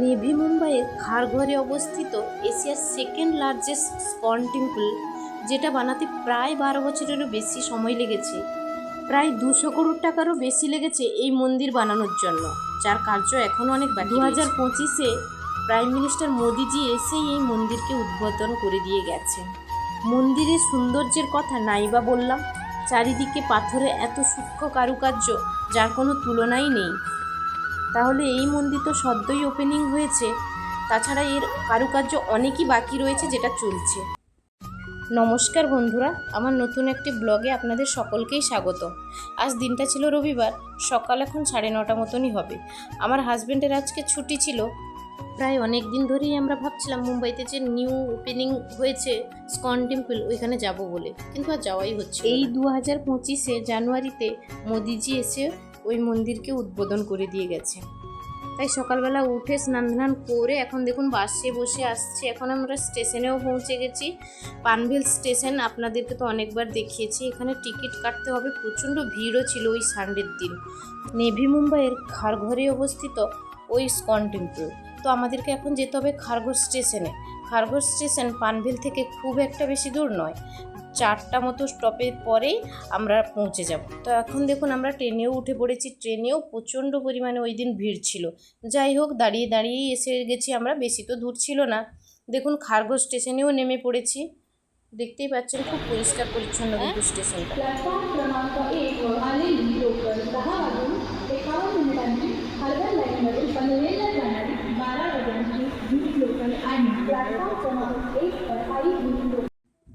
Navy মুম্বাইয়ের খারঘরে অবস্থিত এশিয়ার সেকেন্ড লার্জেস্ট স্পন টেম্পল যেটা বানাতে প্রায় বারো বছরেরও বেশি সময় লেগেছে। প্রায় দুশো করোড় টাকারও বেশি লেগেছে এই মন্দির বানানোর জন্য, যার কার্য এখনও অনেক বাকি দু হাজার পঁচিশে প্রাইম মিনিস্টার মোদিজি এসেই এই মন্দিরকে উদ্বোধন করে দিয়ে গেছেন। মন্দিরের সৌন্দর্যের কথা নাই বা বললাম, চারিদিকে পাথরে এত সূক্ষ্ম কারুকার্য, যার কোনো তুলনাই নেই। তাহলে এই মন্দির তো সদ্যই ওপেনিং হয়েছে। তাছাড়া এর কারুকার্য অনেকই বাকি রয়েছে যেটা চলছে। নমস্কার বন্ধুরা, আমার নতুন একটি ব্লগে আপনাদের সকলকেই স্বাগত। আজ দিনটা ছিল রবিবার, সকাল এখন সাড়ে নটা মতনই হবে। আমার হাজব্যান্ডের আজকে ছুটি ছিল। প্রায় অনেক দিন ধরেই আমরা ভাবছিলাম মুম্বাইতে যে নিউ ওপেনিং হয়েছে, স্কন টেম্পল, ওইখানে যাব বলে। কিন্তু আর যাওয়াই হচ্ছে এই দু হাজার পঁচিশে জানুয়ারিতে মোদিজি এসে ওই মন্দিরকে উদ্বোধন করে দিয়ে গেছে। তাই সকালবেলা উঠে স্নান ধান করে এখন দেখুন বাসে বসে আসছি। এখন আমরা স্টেশনেও পৌঁছে গেছি। পানভেল স্টেশন আপনাদেরকে তো অনেকবার দেখিয়েছি। এখানে টিকিট কাটতে হবে। প্রচণ্ড ভিড়ও ছিল ওই সানডের দিন। নেভি মুম্বাইয়ের খারঘরে অবস্থিত ওই স্কন টেম্পল। তো আমাদেরকে এখন যেতে হবে খারঘর স্টেশনে। খারঘর স্টেশন পানভেল থেকে খুব একটা বেশি দূর নয়। চারটা মতো স্টপের পরেই আমরা পৌঁছে যাব। তো এখন দেখুন আমরা ট্রেনেও উঠে পড়েছি, ট্রেনেও প্রচণ্ড পরিমাণে ওই দিন ভিড় ছিল। যাই হোক, দাঁড়িয়ে দাঁড়িয়েই এসে গেছি আমরা, বেশি তো দূর ছিল না। দেখুন খারগো স্টেশনেও নেমে পড়েছি। দেখতেই পাচ্ছেন খুব পরিষ্কার পরিচ্ছন্ন কিন্তু স্টেশনটা।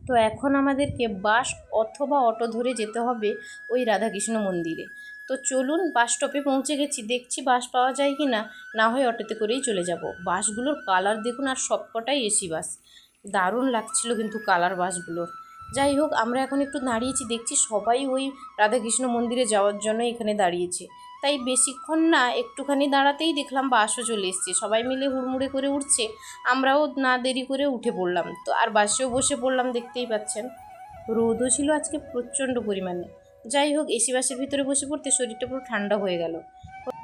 তো এখন আমাদেরকে বাস অথবা অটো ধরে যেতে হবে ওই রাধাকৃষ্ণ মন্দিরে। তো চলুন বাস স্টপে পৌঁছে গেছি, দেখছি বাস পাওয়া যায় কি না। না হয় অটোতে করেই চলে যাব। বাসগুলোর কালার দেখুন আর সবকটাই এসি বাস। দারুণ লাগছিল কিন্তু কালার বাসগুলোর। যাই হোক, আমরা এখন একটু দাঁড়িয়েছি, দেখছি সবাই ওই রাধাকৃষ্ণ মন্দিরে যাওয়ার জন্য এখানে দাঁড়িয়েছে। তাই বেশিক্ষণ না, একটুখানি দাঁড়াতেই দেখলাম বাসও চলে এসছে। সবাই মিলে হুড়মুড়ে করে উঠছে। আমরাও না দেরি করে উঠে পড়লাম। তো আর বাসেও বসে পড়লাম, দেখতেই পাচ্ছেন। রোদও ছিল আজকে প্রচণ্ড পরিমাণে। যাই হোক, এসি বাসের ভিতরে বসে পড়তে শরীরটা পুরো ঠান্ডা হয়ে গেল।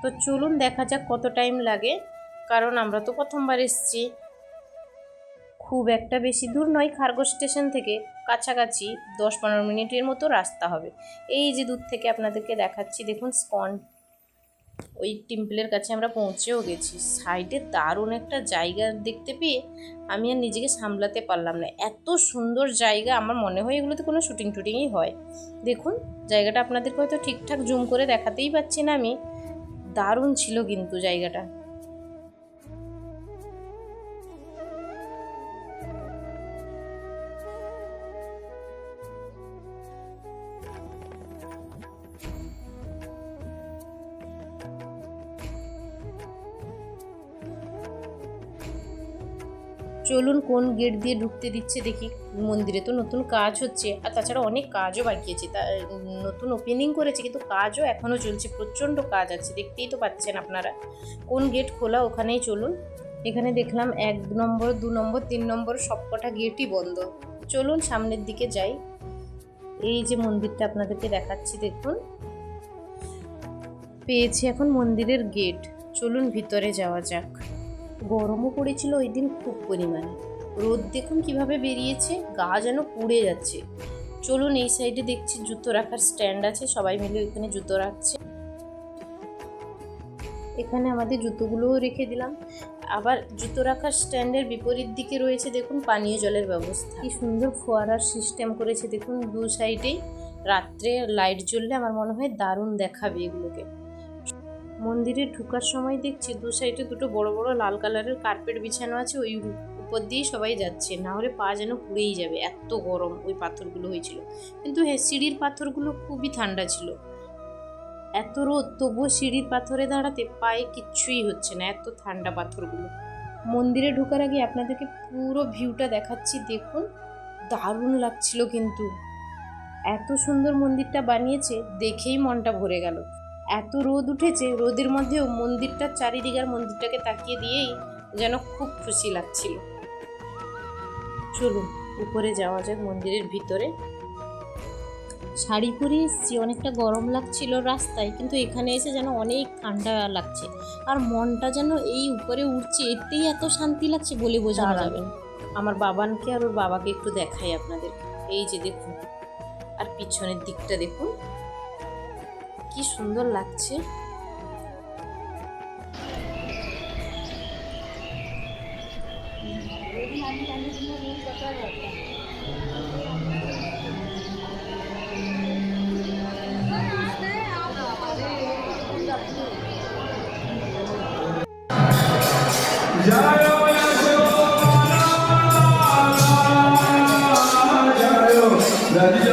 তো চলুন দেখা যাক কত টাইম লাগে। কারণ আমরা তো প্রথমবার এসেছি। খুব একটা বেশি দূর নয়, খারগো স্টেশন থেকে। কাছাকাছি দশ পনেরো মিনিটের মতো রাস্তা হবে। এই যে দূর থেকে আপনাদেরকে দেখাচ্ছি, দেখুন স্কন ওই টিম্পলের কাছে আমরা পৌঁছেও গেছি। সাইডে দারুণ একটা জায়গা দেখতে পেয়ে আমি আর নিজেকে সামলাতে পারলাম না। এত সুন্দর জায়গা, আমার মনে হয় এগুলোতে কোনো শুটিং টুটিংই হয়। দেখুন, জায়গাটা আপনাদেরকে হয়তো ঠিকঠাক জুম করে দেখাতেই পাচ্ছি না আমি। দারুণ ছিল কিন্তু জায়গাটা। চলুন কোন গেট দিয়ে ঢুকতে দিচ্ছে দেখি। মন্দিরে তো নতুন কাজ হচ্ছে। আর তাছাড়া অনেক কাজও বাকি আছে। তা, নতুন ওপেনিং করেছে কিন্তু কাজও এখনও চলছে। প্রচণ্ড কাজ আছে। দেখতেই তো পাচ্ছেন আপনারা। কোন গেট খোলা ওখানেই চলুন। এখানে দেখলাম এক নম্বর, দু নম্বর, তিন নম্বর সবকটা গেটই বন্ধ। চলুন সামনের দিকে যাই। এই যে মন্দিরটা আপনাদেরকে দেখাচ্ছি, দেখুন। পেয়েছি এখন মন্দিরের গেট। চলুন ভিতরে যাওয়া যাক। গরমও পড়েছিল ওই দিন খুব পরিমাণে। রোদ দেখুন কীভাবে বেরিয়েছে, গা যেন পুড়ে যাচ্ছে। চলুন এই সাইডে দেখছি, জুতো রাখার স্ট্যান্ড আছে, সবাই মিলে ওইখানে জুতো রাখছে। এখানে আমাদের জুতোগুলোও রেখে দিলাম। আবার জুতো রাখার স্ট্যান্ডের বিপরীত দিকে রয়েছে, দেখুন পানীয় জলের ব্যবস্থা। কি সুন্দর ফোয়ারার সিস্টেম করেছে, দেখুন দু সাইডেই। রাত্রে লাইট জ্বললে আমার মনে হয় দারুণ দেখাবে এগুলোকে। মন্দিরে ঢোকার সময় দেখছি দু সাইডে দুটো বড় বড় লাল কালারের কার্পেট বিছানো আছে, ওই উপর দিয়েই সবাই যাচ্ছে। না হলে পা যেন পুড়েই যাবে, এত গরম ওই পাথরগুলো হয়েছিল। কিন্তু হ্যাঁ সিঁড়ির পাথরগুলো খুবই ঠান্ডা ছিল। এত রোদ, তবুও সিঁড়ির পাথরে দাঁড়াতে পায়ে কিচ্ছুই হচ্ছে না, এত ঠান্ডা পাথরগুলো। মন্দিরে ঢোকার আগে আপনাদেরকে পুরো ভিউটা দেখাচ্ছি, দেখুন। দারুণ লাগছিল কিন্তু। এত সুন্দর মন্দিরটা বানিয়েছে, দেখেই মনটা ভরে গেল। এত রোদ উঠেছে রোদের মধ্যেও মন্দিরটার চারিদিকের মন্দিরটাকে তাকিয়ে দিয়েই যেন খুব খুশি লাগছিল। চলুন উপরে যাওয়া যাক মন্দিরের ভিতরে। শাড়ি পরে এসেছি অনেকটা গরম লাগছিল রাস্তায় কিন্তু এখানে এসে যেন অনেক ঠান্ডা লাগছে। আর মনটা যেন এই উপরে উঠছে এতেই এত শান্তি লাগছে বলে বোঝানো যাবে আমার বাবানকে আর ওর বাবাকে একটু দেখাই আপনাদের। এই যে দেখুন আর পিছনের দিকটা দেখুন। কি সুন্দর লাগছে মন্দিরের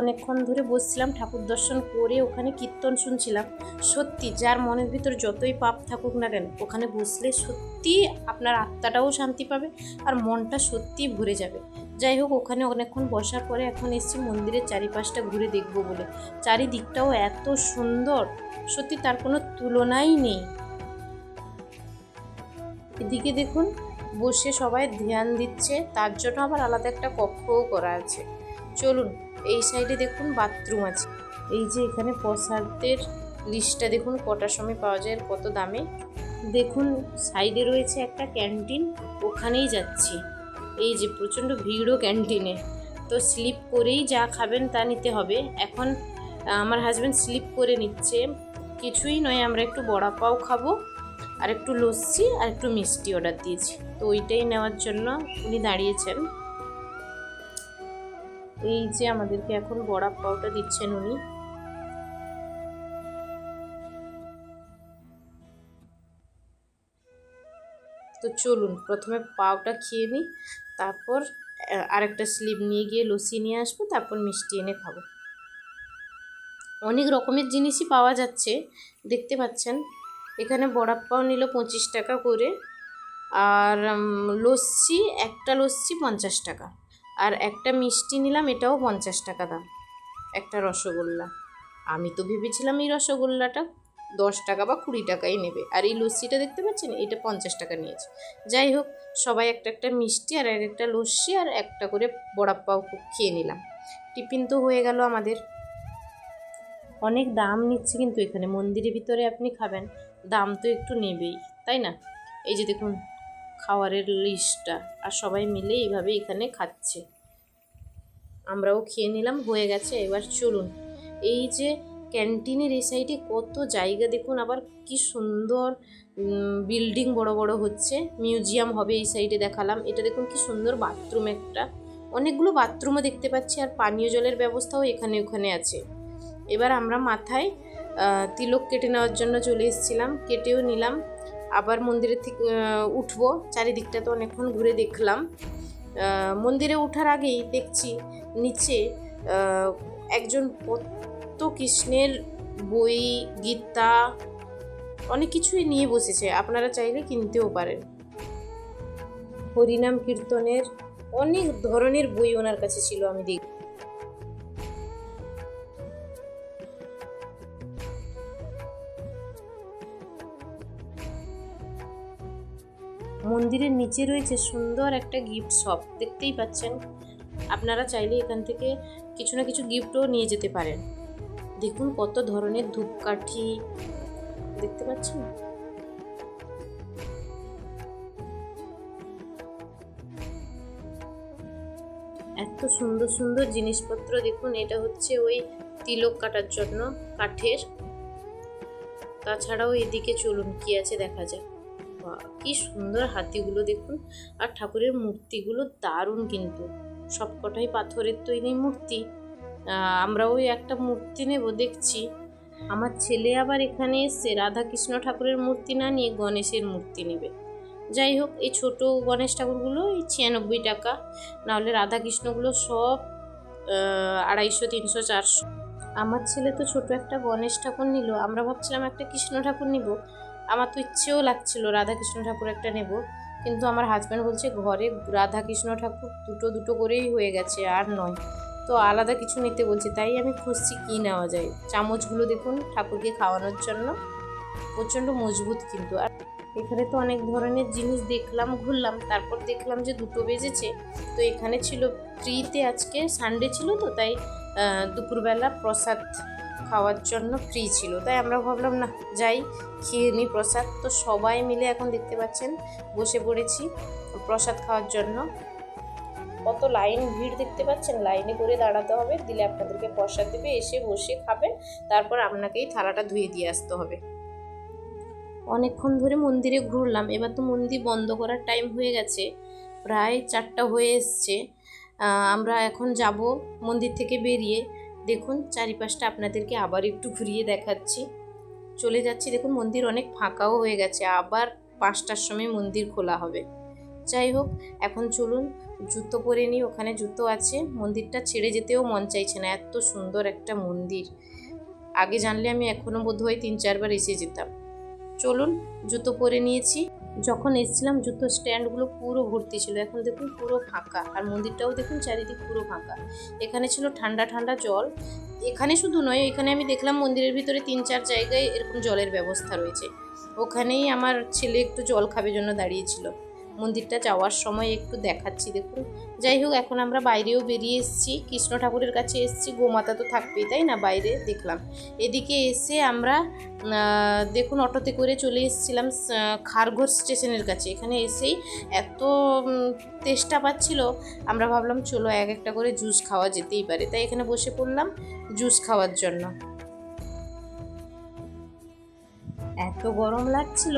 অনেকক্ষণ ধরে বসছিলাম, ঠাকুর দর্শন করে ওখানে কীর্তন শুনছিলাম। সত্যি, যার মনের ভিতর যতই পাপ থাকুক না কেন, ওখানে বসলে সত্যি আপনার আত্মাটাও শান্তি পাবে আর মনটা সত্যি ভরে যাবে। যাই হোক, ওখানে অনেকক্ষণ বসার পরে এখন এসেছি মন্দিরের চারিপাশটা ঘুরে দেখব বলে। চারিদিকটাও এত সুন্দর, সত্যি তার কোনো তুলনাই নেই। এদিকে দেখুন, বসে সবাই ধ্যান দিচ্ছে, তার জন্য আবার আলাদা একটা কক্ষও করা আছে। চলুন এই সাইডে দেখুন বাথরুম আছে। এই যে এখানে প্রসাদের লিস্টটা দেখুন কটার সময় পাওয়া যায় আর কত দামে। দেখুন, সাইডে রয়েছে একটা ক্যান্টিন, ওখানেই যাচ্ছি। এই যে প্রচণ্ড ভিড়ও ক্যান্টিনে। তো স্লিপ করেই যা খাবেন তা নিতে হবে। এখন, আমার হাজব্যান্ড স্লিপ করে নিচ্ছে। কিছুই নয়, আমরা একটু বড়া পাও খাব, আর একটু লস্যি, আর একটু মিষ্টি অর্ডার দিয়েছি। তো ওইটাই নেওয়ার জন্য উনি দাঁড়িয়েছেন। এই যে আমাদেরকে এখন বড়া পাওটা দিচ্ছেন উনি। তো চলুন, প্রথমে পাওটা খেয়ে নিই, তারপর আরেকটা স্লিপ নিয়ে গিয়ে লস্যি নিয়ে আসব, তারপর মিষ্টি এনে খাব। অনেক রকমের জিনিসই পাওয়া যাচ্ছে, দেখতে পাচ্ছেন। এখানে বড়া পাও নিল পঁচিশ টাকা করে, আর লস্যি, একটা লস্যি পঞ্চাশ টাকা। আর একটা মিষ্টি নিলাম, এটাও পঞ্চাশ টাকা দাম। একটা রসগোল্লা। আমি তো ভেবেছিলাম এই রসগোল্লাটা দশ টাকা বা কুড়ি টাকাই নেবে। আর এই লস্যিটা দেখতে পাচ্ছেন? এটা পঞ্চাশ টাকা নিয়েছে। যাই হোক, সবাই একটা একটা মিষ্টি আর এক একটা লস্যি আর একটা করে বড়া পাও খেয়ে নিলাম। টিফিন তো হয়ে গেল আমাদের। অনেক দাম নিচ্ছে কিন্তু এখানে। মন্দিরের ভিতরে আপনি খাবেন, দাম তো একটু নেবেই, তাই না? এই যে দেখুন খাওয়ারের লিস্টটা আর সবাই মিলে এইভাবে এখানে খাচ্ছে। আমরাও খেয়ে নিলাম, হয়ে গেছে। এবার চলুন। এই যে ক্যান্টিনের এই সাইডে কত জায়গা দেখুন, আবার কি সুন্দর বিল্ডিং বড় বড় হচ্ছে। মিউজিয়াম হবে এই সাইডে দেখালাম। এটা দেখুন কি সুন্দর বাথরুম একটা। অনেকগুলো বাথরুমও দেখতে পাচ্ছি, আর পানীয় জলের ব্যবস্থাও এখানে ওখানে আছে। এবার আমরা মাথায় তিলক কেটে নেওয়ার জন্য চলে এসেছিলাম। কেটেও নিলাম। আবার মন্দিরের থেকে উঠবো। চারিদিকটা তো অনেকক্ষণ ঘুরে দেখলাম। মন্দিরে ওঠার আগেই দেখছি নিচে একজন কত কৃষ্ণের বই, গীতা, অনেক কিছুই নিয়ে বসেছে। আপনারা চাইলে কিনতেও পারেন। হরিনাম কীর্তনের অনেক ধরনের বই ওনার কাছে ছিল, আমি দেখ মন্দিরের নিচে রয়েছে সুন্দর একটা গিফট শপ দেখতেই পাচ্ছেন। আপনারা চাইলে এখান থেকে কিছু না কিছু গিফটও নিয়ে যেতে পারেন। দেখুন কত ধরনের ধূপকাঠি, দেখতে পাচ্ছেন? এত সুন্দর সুন্দর জিনিসপত্র, দেখুন এটা হচ্ছে ওই তিলক কাটার জন্য কাঠের। তাছাড়াও এদিকে চলুন, কি আছে দেখা যাক। কি সুন্দর হাতিগুলো দেখুন। আর ঠাকুরের মূর্তিগুলো দারুণ কিন্তু। সবকটাই পাথরের তৈরি মূর্তি। আমরা ওই একটা মূর্তি নেব, দেখছি। আমার ছেলে আবার এখানে এসছে, রাধাকৃষ্ণ ঠাকুরের মূর্তি না নিয়ে গণেশের মূর্তি নেবে। যাই হোক, এই ছোট গণেশ ঠাকুরগুলো, এই ছিয়ানব্বই টাকা। নাহলে রাধাকৃষ্ণগুলো সব আড়াইশো, তিনশো, চারশো। আমার ছেলে তো ছোট একটা গণেশ ঠাকুর নিল। আমরা ভাবছিলাম একটা কৃষ্ণ ঠাকুর নিব। আমার তো ইচ্ছেও লাগছিল রাধাকৃষ্ণ ঠাকুর একটা নেব, কিন্তু আমার হাজব্যান্ড বলছে, ঘরে রাধাকৃষ্ণ ঠাকুর দুটো দুটো করেই হয়ে গেছে, আর নয়। তো আলাদা কিছু নিতে বলছে, তাই আমি খুঁজছি কী নেওয়া যায়? চামচগুলো দেখুন, ঠাকুরকে খাওয়ানোর জন্য। প্রচণ্ড মজবুত কিন্তু। আর এখানে তো অনেক ধরনের জিনিস দেখলাম, ঘুরলাম, তারপর দেখলাম যে দুটো বেজেছে। তো এখানে ছিল, ফ্রিতে আজকে সানডে ছিল তো, তাই দুপুরবেলা প্রসাদ খাওয়ার জন্য ফ্রি ছিল। তাই আমরা ভাবলাম, না, যাই, খেয়ে নিই প্রসাদ। তো সবাই মিলে এখন দেখতে পাচ্ছেন, বসে পড়েছি প্রসাদ খাওয়ার জন্য। কত লাইন ভিড় দেখতে পাচ্ছেন? লাইনে করে দাঁড়াতে হবে, দিলে আপনাদেরকে প্রসাদ দেবে, এসে বসে খাবেন, তারপর আপনাকেই থালাটা ধুয়ে দিয়ে আসতে হবে। অনেকক্ষণ ধরে মন্দিরে ঘুরলাম, এবার তো মন্দির বন্ধ করার টাইম হয়ে গেছে, প্রায় চারটা হয়ে এসছে। আমরা এখন যাব মন্দির থেকে বেরিয়ে। দেখুন, চারিপাশটা আপনাদেরকে আবার একটু ঘুরিয়ে দেখাচ্ছি। চলে যাচ্ছি, দেখুন, মন্দির অনেক ফাঁকাও হয়ে গেছে, আবার পাঁচটার সময় মন্দির খোলা হবে। যাই হোক, এখন চলুন, জুতো পরে নিই, ওখানে জুতো আছে। মন্দিরটা ছেড়ে যেতেও মন চাইছে না, এত সুন্দর একটা মন্দির। আগে জানলে আমি এখনও বোধহয় তিন চারবার এসে যেতাম। চলুন, জুতো পরে নিয়েছি। যখন এসেছিলাম জুতো স্ট্যান্ডগুলো পুরো ভর্তি ছিল। এখন দেখুন পুরো ফাঁকা। আর মন্দিরটাও দেখুন চারিদিক পুরো ফাঁকা। এখানে ছিল ঠান্ডা ঠান্ডা জল। এখানে শুধু নয়, এখানে আমি দেখলাম মন্দিরের ভিতরে তিন, চার জায়গায় এরকম জলের ব্যবস্থা রয়েছে। ওখানেই আমার ছেলে একটু জল খাবে জন্য দাঁড়িয়েছিল মন্দিরটা যাওয়ার সময় একটু দেখাচ্ছি, দেখুন। যাই হোক, এখন আমরা বাইরেও বেরিয়ে এসেছি। কৃষ্ণ ঠাকুরের কাছে এসেছি, গোমাতা তো থাকবেই, তাই না? বাইরে দেখলাম। এদিকে এসে আমরা দেখুন, অটোতে করে চলে এসেছিলাম খারঘর স্টেশনের কাছে। এখানে এসেই এত তেষ্টা পাচ্ছিল, আমরা ভাবলাম, চলো এক একটা করে জুস খাওয়া যেতেই পারে। তাই এখানে বসে পড়লাম জুস খাওয়ার জন্য। এত গরম লাগছিল।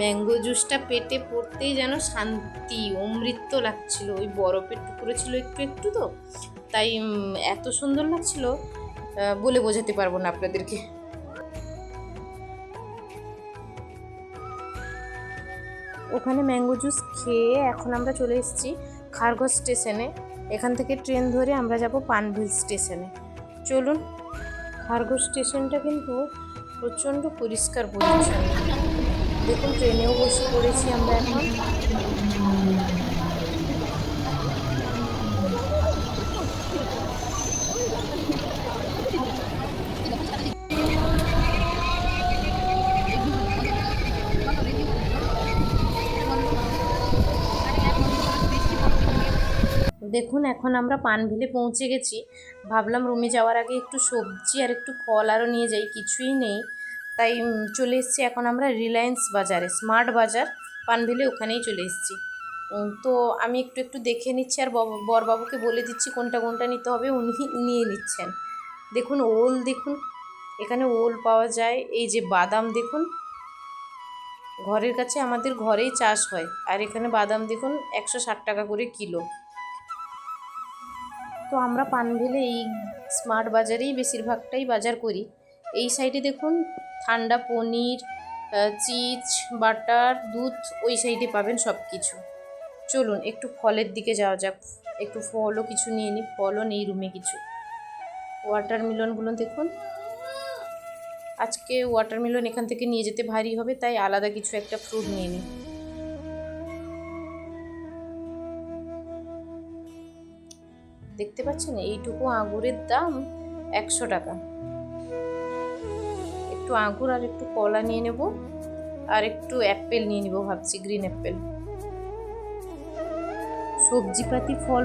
ম্যাঙ্গো জুসটা পেটে পড়তেই যেন শান্তি, অমৃত লাগছিল। ওই বরফের টুকরো ছিল একটু একটু তো। তাই এত সুন্দর লাগছিল বলে বোঝাতে পারব না আপনাদেরকে। ওখানে ম্যাঙ্গো জুস খেয়ে এখন আমরা চলে এসেছি খারগজ স্টেশনে। এখান থেকে ট্রেন ধরে আমরা যাব পানভিল স্টেশনে। চলুন খারগজ স্টেশনটা কিন্তু প্রচণ্ড পরিষ্কার পরিচ্ছন্ন। দেখুন, ট্রেনেও বসে পড়েছি আমরা এখন। দেখুন, এখন আমরা পানভিলে পৌঁছে গেছি। ভাবলাম রুমে যাওয়ার আগে একটু সবজি আর একটু ফল আরও নিয়ে যাই, কিছুই নেই। তাই চলে এসেছি এখন আমরা রিলায়েন্স বাজারে স্মার্ট বাজার, পানভিলে ওখানেই চলে এসেছি। তো আমি একটু একটু দেখে নিচ্ছি আর বব- বরবাবুকে বলে দিচ্ছি কোনটা কোনটা নিতে হবে, উনি নিয়ে নিচ্ছেন। দেখুন, ওল দেখুন, এখানে ওল পাওয়া যায়, এই যে বাদাম দেখুন। ঘরের কাছে আমাদের ঘরেই চাষ হয়, আর এখানে বাদাম দেখুন, একশো ষাট টাকা করে কিলো। তো আমরা পানভেলে এই স্মার্ট বাজারেই বেশিরভাগটাই বাজার করি। এই সাইডে দেখুন ঠান্ডা পনির চিজ, বাটার, দুধ, ওই সাইডে পাবেন সব কিছু চলুন, একটু ফলের দিকে যাওয়া যাক। একটু ফলও কিছু নিয়ে নিই, ফলও নেই রুমে কিছু। ওয়াটারমেলনগুলো দেখুন। আজকে ওয়াটারমেলন এখান থেকে নিয়ে যেতে ভারী হবে, তাই আলাদা কিছু একটা ফ্রুট নিয়ে নিই। দেখতে পাচ্ছেন? এইটুকু আঙুরের দাম একশো টাকা। একটু আঙুর আর একটু কলা নিয়ে নেব, আর একটু অ্যাপেল নিয়ে নেব ভাবছি, গ্রিন অ্যাপেল। সবজিপাতি, ফল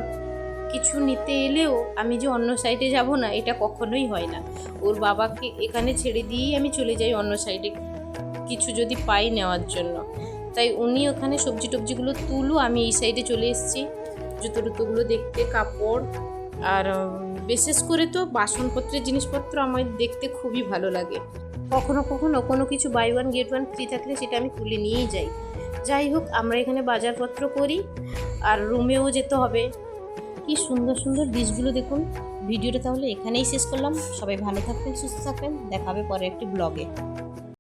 কিছু নিতে এলেও আমি যে অন্য সাইডে যাব না, এটা কখনোই হয় না। ওর বাবাকে এখানে ছেড়ে দিয়েই আমি চলে যাই অন্য সাইডে কিছু যদি পাই নেওয়ার জন্য। তাই উনি ওখানে সবজি টবজিগুলো তুলো, আমি এই সাইডে চলে এসেছি। জুতো টুতোগুলো দেখতে, কাপড়, আর বিশেষ করে তো বাসনপত্রের জিনিসপত্র আমার দেখতে খুবই ভালো লাগে। কখনো কখনো কোনো কিছু buy one get one free থাকলে সেটা আমি তুলে নিয়েই যাই। যাই হোক, আমরা এখানে বাজারপত্র করি, আর রুমেও যেতে হবে। কি সুন্দর সুন্দর ডিশগুলো দেখুন। ভিডিওটা তাহলে এখানেই শেষ করলাম। সবাই ভালো থাকবেন, সুস্থ থাকবেন। দেখাবে পরে একটি ব্লগে